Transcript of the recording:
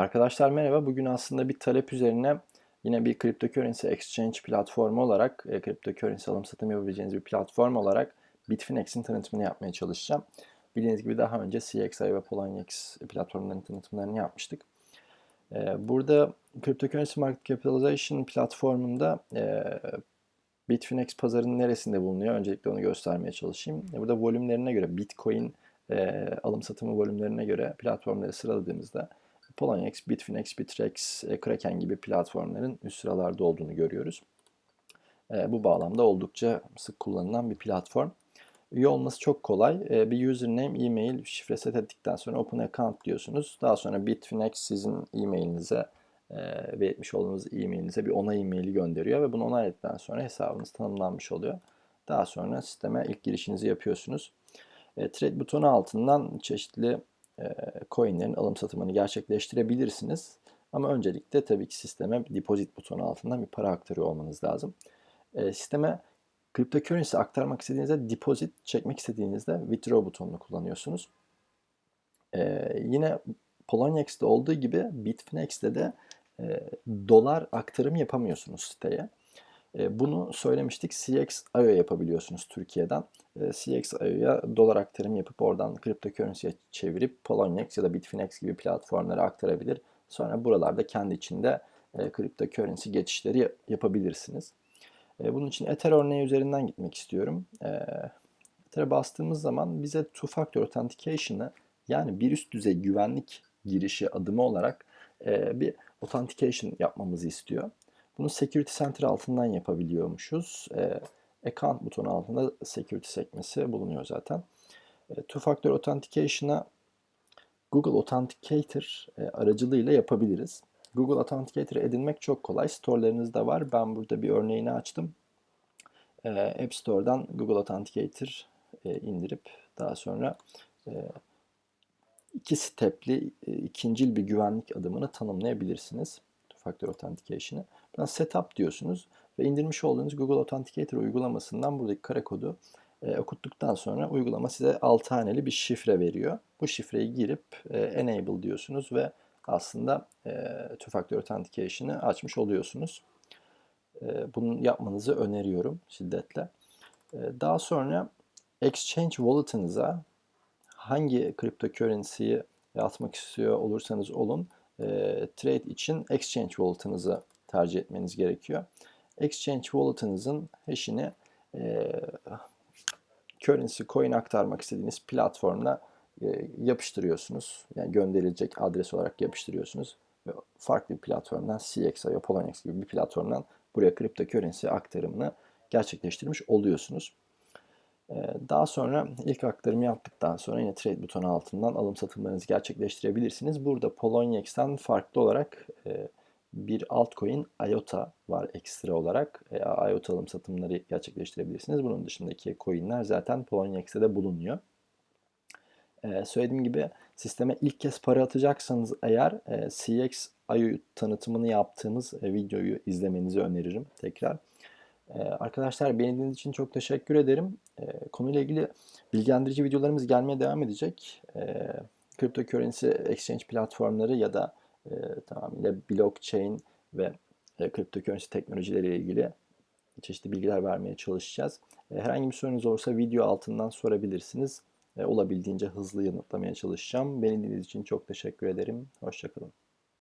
Arkadaşlar merhaba. Bugün aslında bir talep üzerine yine bir cryptocurrency exchange platformu olarak, e, cryptocurrency alım satım yapabileceğiniz bir platform olarak Bitfinex'in tanıtımını yapmaya çalışacağım. Bildiğiniz gibi daha önce CXI ve Poloniex platformlarının tanıtımlarını yapmıştık. E, burada Cryptocurrency Market Capitalization platformunda e, Bitfinex pazarının neresinde bulunuyor? Öncelikle onu göstermeye çalışayım. E, burada volümlerine göre Bitcoin e, alım satımı volümlerine göre platformları sıraladığımızda Poloniex, Bitfinex, Bitrex, e, Kraken gibi platformların üst sıralarda olduğunu görüyoruz. E, bu bağlamda oldukça sık kullanılan bir platform. Üye olması çok kolay. E, bir username, e-mail, şifre set ettikten sonra open account diyorsunuz. Daha sonra Bitfinex sizin e-mailinize ve etmiş olduğunuz e-mailinize bir onay e-maili gönderiyor ve bunu onayladıktan sonra hesabınız tanımlanmış oluyor. Daha sonra sisteme ilk girişinizi yapıyorsunuz. Trade butonu altından çeşitli coinlerin alım satımını gerçekleştirebilirsiniz. Ama öncelikle tabii ki sisteme deposit butonu altından bir para aktarıyor olmanız lazım. E, sisteme cryptocurrency aktarmak istediğinizde deposit çekmek istediğinizde withdraw butonunu kullanıyorsunuz. E, yine Poloniex'te olduğu gibi Bitfinex'te de e, dolar aktarım yapamıyorsunuz siteye. E, bunu söylemiştik. CX.io yapabiliyorsunuz Türkiye'den. E, CX.io'ya dolar aktarım yapıp oradan cryptocurrency'ye çevirip Poloniex ya da Bitfinex gibi platformlara aktarabilir. Sonra buralarda kendi içinde e, cryptocurrency geçişleri yapabilirsiniz. Bunun için Ether örneği üzerinden gitmek istiyorum. Ether'e bastığımız zaman bize two-factor authentication'ı yani bir üst düzey güvenlik girişi adımı olarak bir authentication yapmamızı istiyor. Bunu Security Center altından yapabiliyormuşuz. E, account butonu altında Security sekmesi bulunuyor zaten. E, Two Factor Authentication'a Google Authenticator e, aracılığıyla yapabiliriz. Google Authenticator edinmek çok kolay. Store'larınızda var. Ben burada bir örneğini açtım. E, App Store'dan Google Authenticator e, indirip daha sonra e, iki stepli e, ikincil bir güvenlik adımını tanımlayabilirsiniz. Two Factor Authentication'ı. Buradan Setup diyorsunuz ve indirmiş olduğunuz Google Authenticator uygulamasından buradaki kare kodu e, okuttuktan sonra uygulama size 6 haneli bir şifre veriyor. Bu şifreyi girip e, Enable diyorsunuz ve aslında e, Two Factor Authentication'ı açmış oluyorsunuz. E, bunu yapmanızı öneriyorum şiddetle. E, daha sonra Exchange Wallet'ınıza hangi cryptocurrency'yi atmak istiyor olursanız olun e, trade için Exchange Wallet'ınızı tercih etmeniz gerekiyor. Exchange Wallet'ınızın hash'ini e, currency coin aktarmak istediğiniz platformla e, yapıştırıyorsunuz. Yani gönderilecek adres olarak yapıştırıyorsunuz. Ve farklı bir platformdan CXIO, Poloniex gibi bir platformdan buraya kripto currency aktarımını gerçekleştirmiş oluyorsunuz. E, daha sonra ilk aktarımı yaptıktan sonra yine trade butonu altından alım satımlarınızı gerçekleştirebilirsiniz. Burada Poloniex'ten farklı olarak e, bir altcoin IOTA var ekstra olarak. E, IOTA alım satımları gerçekleştirebilirsiniz. Bunun dışındaki coinler zaten Poloniex de bulunuyor. E, söylediğim gibi sisteme ilk kez para atacaksanız eğer e, CX IO tanıtımını yaptığımız e, videoyu izlemenizi öneririm tekrar. E, arkadaşlar beğendiğiniz için çok teşekkür ederim. E, konuyla ilgili bilgilendirici videolarımız gelmeye devam edecek. E, cryptocurrency exchange platformları ya da e, tamamıyla blockchain ve e, cryptocurrency teknolojileriyle ilgili çeşitli bilgiler vermeye çalışacağız. Herhangi bir sorunuz olursa video altından sorabilirsiniz. Olabildiğince hızlı yanıtlamaya çalışacağım. Beni dinlediğiniz için çok teşekkür ederim. Hoşçakalın.